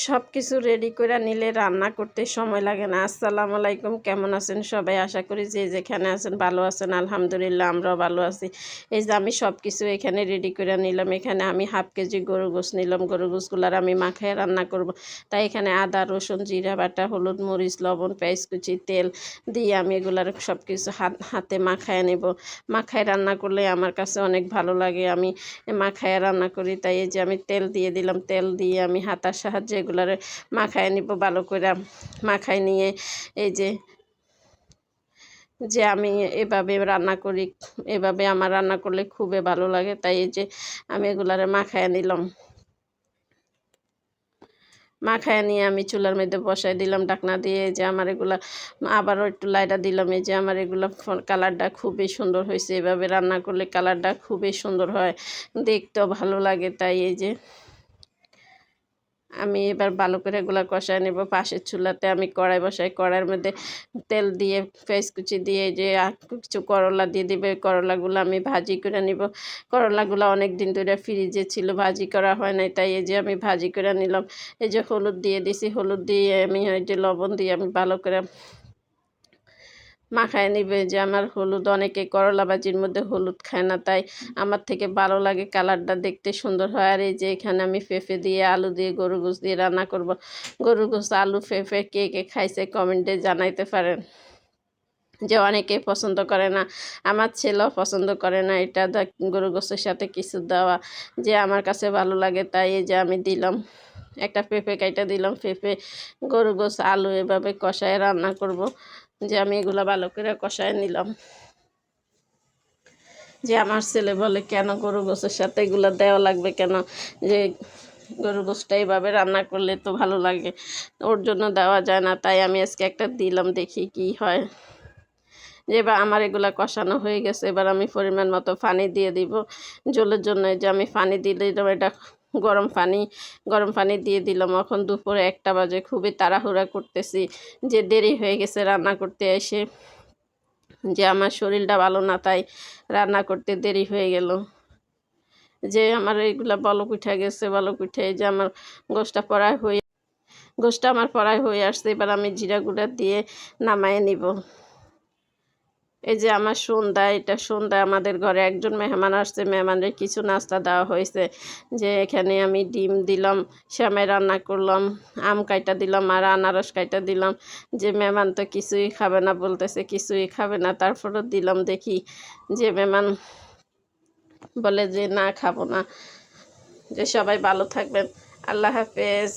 সব কিছু রেডি করে নিলে রান্না করতে সময় লাগে না। আসসালামু আলাইকুম, কেমন আছেন সবাই? আশা করি যে যেখানে আছেন ভালো আছেন, আলহামদুলিল্লাহ আমরাও ভালো আছি। এই যে আমি সব কিছু এখানে রেডি করে নিলাম। এখানে আমি হাফ কেজি গরু গোস নিলাম। গরু গোসগুলার আমি মাখায় রান্না করব। তাই এখানে আদা, রসুন, জিরা বাটা, হলুদ, মরিচ, লবণ, পেঁয়াজ কুচি, তেল দিয়ে আমি এগুলার সব কিছু হাত, হাতে মাখায় নেব। মাখায় রান্না করলে আমার কাছে অনেক ভালো লাগে। আমি মাখায় রান্না করি। তাই এই যে আমি তেল দিয়ে দিলাম। তেল দিয়ে আমি হাতার সাহায্যে এগুলারে মাখায় নিব, ভালো করে মাখায় নিয়ে এই যে যে আমি এভাবে রান্না করি, এভাবে আমার রান্না করলে খুবই ভালো লাগে, তাই এই যে আমি এগুলারে মাখায় নিলাম। মাখায় নিয়ে আমি চুলার মধ্যে বসাই দিলাম ডাকনা দিয়ে যে আমার এগুলা, আবারও একটু লাইটা দিলাম, এই যে আমার এগুলো কালারটা খুবই সুন্দর হয়েছে, এভাবে রান্না করলে কালারটা খুবই সুন্দর হয়, দেখতেও ভালো লাগে, তাই এই যে আমি এবার ভালো করে এগুলো কষায় নেব। পাশের চুলাতে আমি কড়াই বসাই। কড়াইয়ের মধ্যে তেল দিয়ে, পেঁয়াজ কুচি দিয়ে, যে কিছু করলা দিয়ে দিবে। করলাগুলো আমি ভাজি করে নিব। করলাগুলো অনেক দিন ধরে ফ্রিজে ছিল, ভাজি করা হয় নাই। তাই এই যে আমি ভাজি করে নিলাম। এই যে হলুদ দিয়ে দিছি। হলুদ দিয়ে আমি ওই যে লবণ দিয়ে আমি ভালো করে মাখায় নিবে যে আমার হলুদ, অনেকে করলা ভাজির মধ্যে হলুদ খায় না, তাই আমার থেকে ভালো লাগে কালারটা দেখতে সুন্দর হয়। আর এই যে এখানে আমি ফেফে দিয়ে, আলু দিয়ে গরু গোস দিয়ে রান্না করব। গরু গোস আলু ফেফে কে কে খাইছে কমেন্টে জানাইতে পারেন। যে অনেকে পছন্দ করে না, আমার ছেলেও পছন্দ করে না, এটা গরু গোসের সাথে কিছু দেওয়া যে আমার কাছে ভালো লাগে, তাই এই যে আমি দিলাম। একটা পেঁপে কাইটা দিলাম, পেঁপে গরু গোস আলু এভাবে কষায় রান্না করব। যে আমি এগুলো ভালো করে কষায় নিলাম। যে আমার ছেলে বলে, কেন গরু গোসের সাথে এগুলো দেওয়া লাগবে কেন? যে গরু গোসটা এইভাবে রান্না করলে তো ভালো লাগে। ওর জন্য দেওয়া যায় না, তাই আমি আজকে একটা দিলাম, দেখি কি হয়। যে এবার আমার এগুলো কষানো হয়ে গেছে, এবার আমি পরিমাণ মতো পানি দিয়ে দিব। জলের জন্য যে আমি পানি দিলে এটা গরম পানি গরম পানি দিয়ে দিলাম। এখন দুপুরে একটা বাজে, খুবই তাড়াহুড়া করতেছি যে দেরি হয়ে গেছে রান্না করতে এসে। যে আমার শরীরটা ভালো না, তাই রান্না করতে দেরি হয়ে গেল। যে আমার এইগুলা বলক উঠে গেছে, বলক উঠে যে আমার গোষ্ঠটা পড়ায় হয়ে গোষ্ঠটা আমার পড়ায় হয়ে আসছে। এবার আমি জিরা গুঁড়া দিয়ে নামায় নিব। এই যে আমার সন্ধ্যা, এটা সন্ধ্যা, আমাদের ঘরে একজন মেহমান আসছে, মেহমানের কিছু নাস্তা দেওয়া হয়েছে। যে এখানে আমি ডিম দিলাম শ্যামাই রান্না করলাম, আম কাইটা দিলাম আর আনারস কাইটা দিলাম। যে মেহমান তো কিছুই খাবে না বলতেছে, কিছুই খাবে না, তারপরও দিলাম দেখি। যে মেহমান বলে যে, না, খাব না। যে সবাই ভালো থাকবেন। আল্লাহ হাফেজ।